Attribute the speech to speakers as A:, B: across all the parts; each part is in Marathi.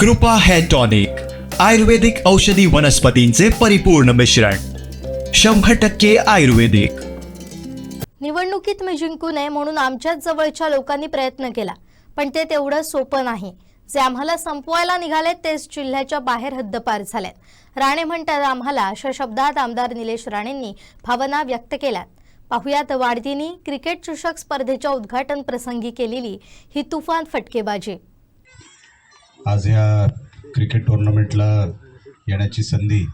A: कृपा हेअर टॉनिक आयुर्वेदिक औषधी वनस्पतींचे परिपूर्ण मिश्रण शंभर टक्के आयुर्वेदिक.
B: निवडणुकीत मी जिंकू नये म्हणून आमच्याच जवळच्या लोकांनी प्रयत्न केला पण ते तेवढं सोपं नाही. जे आम्हाला संपवायला निघाले तेच जिल्ह्याच्या बाहेर हद्दपार झालेत. राणे म्हणतात आम्हाला अशा शब्दात आमदार निलेश राणेंनी भावना व्यक्त केल्यात पाहुयात वाढदिनी क्रिकेट चषक स्पर्धेच्या उद्घाटन प्रसंगी केलेली ही तुफान फटकेबाजी.
C: आज या क्रिकेट टुर्नामेंटला येण्याची संधी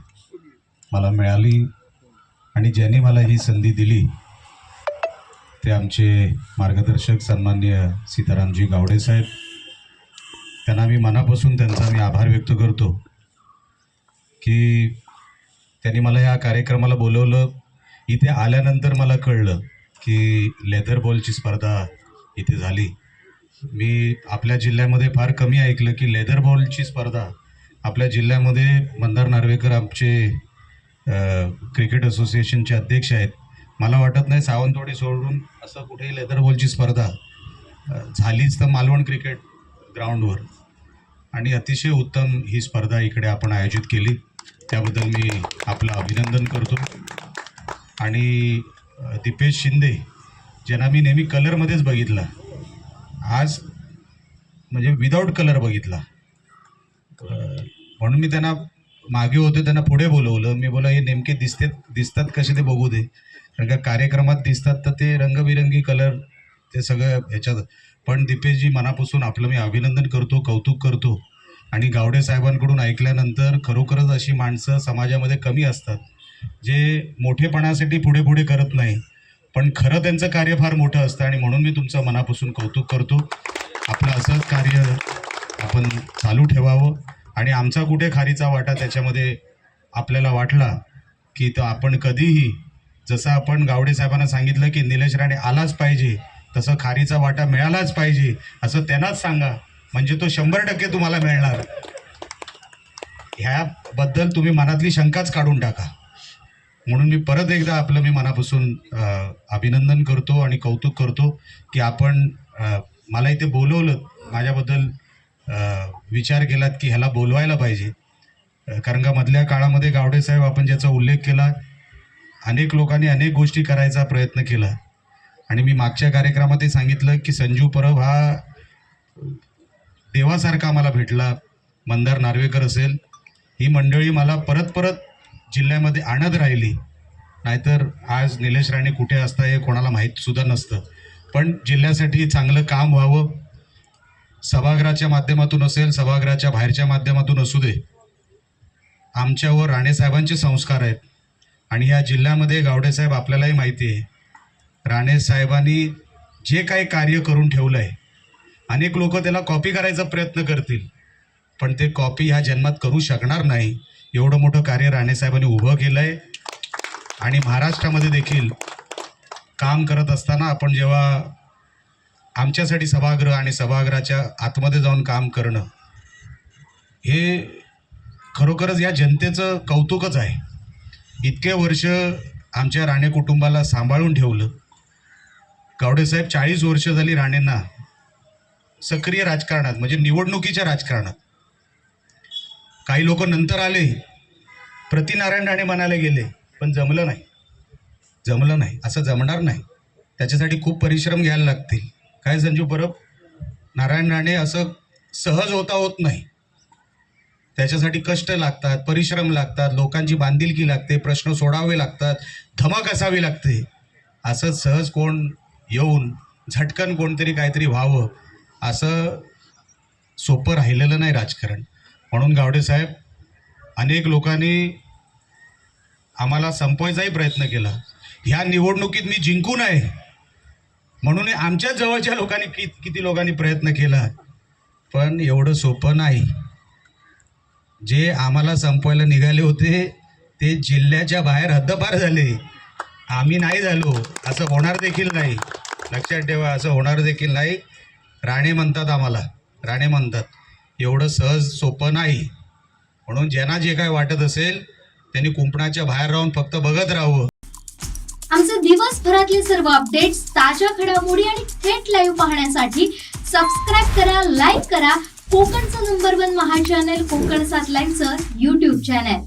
C: मला मिळाली आणि ज्यांनी मला ही संधी दिली ते आमचे मार्गदर्शक सन्मान्य सीतारामजी गावडे साहेब. त्यांना मी मनापासून त्यांचा मी आभार व्यक्त करतो की त्यांनी मला या कार्यक्रमाला बोलवलं. इथे आल्यानंतर मला कळलं की लेदर बॉलची स्पर्धा इथे झाली. मी आपल्या जिल्ह्यामध्ये फार कमी ऐकलं की लेदर बॉलची स्पर्धा आपल्या जिल्ह्यामध्ये मंदार नार्वेकर आमचे क्रिकेट असोसिएशनचे अध्यक्ष आहेत. मला वाटत नाही सावंतवाडी सोडून असं कुठेही लेदर बॉलची स्पर्धा झालीच तर मालवण क्रिकेट ग्राउंडवर. आणि अतिशय उत्तम ही स्पर्धा इकडे आपण आयोजित केली. त्याबद्दल मी आपलं अभिनंदन करतो. आणि दिपेश दीपेश शिंदे ज्यांना मी नेहमी कलरमध्येच बघितला आज म्हणजे विदाऊट कलर बघितला. म्हणून मी त्यांना मागे होते त्यांना पुढे बोलवलं. मी बोला हे नेमके दिसते दिसतात कसे ते बघू दे. कारण का कार्यक्रमात दिसतात तर ते रंगबिरंगी कलर ते सगळं ह्याच्यात. पण दीपेशजी मनापासून आपलं मी अभिनंदन करतो कौतुक करतो. आणि गावडे साहेबांकडून ऐकल्यानंतर खरोखरच अशी माणसं समाजामध्ये कमी असतात जे मोठेपणासाठी पुढे पुढे करत नाही. पण खरं त्यांचं कार्य फार मोठं असतं आणि म्हणून मी तुमचं मनापासून कौतुक करतो. आपलं असंच कार्य आपण चालू ठेवावं आणि आमचा कुठे खारीचा वाटा त्याच्यामध्ये आपल्याला वाटला की तर आपण कधीही जसं आपण गावडे साहेबांना सांगितलं की निलेश राणे आलाच पाहिजे तसं खारीचा वाटा मिळालाच पाहिजे असं त्यांनाच सांगा. म्हणजे तो शंभर टक्के तुम्हाला मिळणार. ह्याबद्दल तुम्ही मनातली शंकाच काढून टाका. म्हणून मी परत एकदा आपलं मी मनापासून अभिनंदन करतो आणि कौतुक करतो की आपण मला इथे बोलवलं माझ्याबद्दल विचार केलात की ह्याला बोलवायला पाहिजे. कारण का मधल्या काळामध्ये गावडे साहेब आपण ज्याचा उल्लेख केला अनेक लोकांनी अनेक गोष्टी करायचा प्रयत्न केला. आणि मी मागच्या कार्यक्रमातही सांगितलं की संजू परब हा देवासारखा मला भेटला. मंदार नार्वेकर असेल. ही मंडळी मला परत परत जिल्ह्यामध्ये आणत राहिली नाहीतर आज निलेश राणे कुठे असता हे कोणाला माहीत सुद्धा नसतं. पण जिल्ह्यासाठी चांगलं काम व्हावं सभागृहाच्या माध्यमातून असेल सभागृहाच्या बाहेरच्या माध्यमातून असू दे. आमच्यावर राणेसाहेबांचे संस्कार आहेत. आणि या जिल्ह्यामध्ये गावडेसाहेब आपल्यालाही माहिती आहे. राणेसाहेबांनी जे काही कार्य करून ठेवलं आहे अनेक लोक त्याला कॉपी करायचा प्रयत्न करतील. पण ते कॉपी ह्या जन्मात करू शकणार नाही. एवढं मोठं कार्य राणेसाहेबांनी उभं केलं आहे आणि महाराष्ट्रामध्ये देखील काम करत असताना आपण जेव्हा आमच्यासाठी सभागृह आणि सभागृहाच्या आतमध्ये जाऊन काम करणं हे खरोखरच या जनतेचं कौतुकच आहे. इतके वर्ष आमच्या राणे कुटुंबाला सांभाळून ठेवलं. गावडेसाहेब चाळीस वर्ष झाली राणेंना सक्रिय राजकारणात म्हणजे निवडणुकीच्या राजकारणात काही लोक नंतर आले प्रतिनारायण राणे म्हणायला गेले पण जमलं नाही. जमलं नाही? असं जमणार नाही? त्याच्यासाठी खूप परिश्रम घ्यायला लागतील. काय संजू परब? नारायण राणे असं सहज होता होत नाही. त्याच्यासाठी कष्ट लागतात परिश्रम लागतात लोकांची बांधिलकी लागते प्रश्न सोडावे लागतात धमक असावी लागते. असं सहज कोण येऊन झटकन कोणतरी काहीतरी व्हावं असं सोपं राहिलेलं नाही राजकारण. म्हणून गावडे साहेब अनेक लोकांनी आम्हाला संपवायचाही प्रयत्न केला. ह्या निवडणुकीत मी जिंकू नये म्हणून आमच्या जवळच्या लोकांनी कि किती लोकांनी प्रयत्न केला पण एवढं सोपं नाही. जे आम्हाला संपवायला निघाले होते ते जिल्ह्याच्या बाहेर हद्दपार झाले. आम्ही नाही झालो असं होणार देखील नाही. लक्षात ठेवा असं होणार देखील नाही. राणे म्हणतात आम्हाला राणे म्हणतात. एवढं सहज सोपं नाही. म्हणून ज्यांना जे काय वाटत असेल त्यांनी कुंपणाच्या बाहेर राहून फक्त बघत राहावं.
D: आमचे दिवसभरातले सर्व अपडेट्स ताज्या घडामोडी आणि थेट लाईव्ह पाहण्यासाठी सबस्क्राईब करा लाईक करा.
B: कोकणचं number one Maha channel Konkan सात लाईनचं युट्यूब चॅनल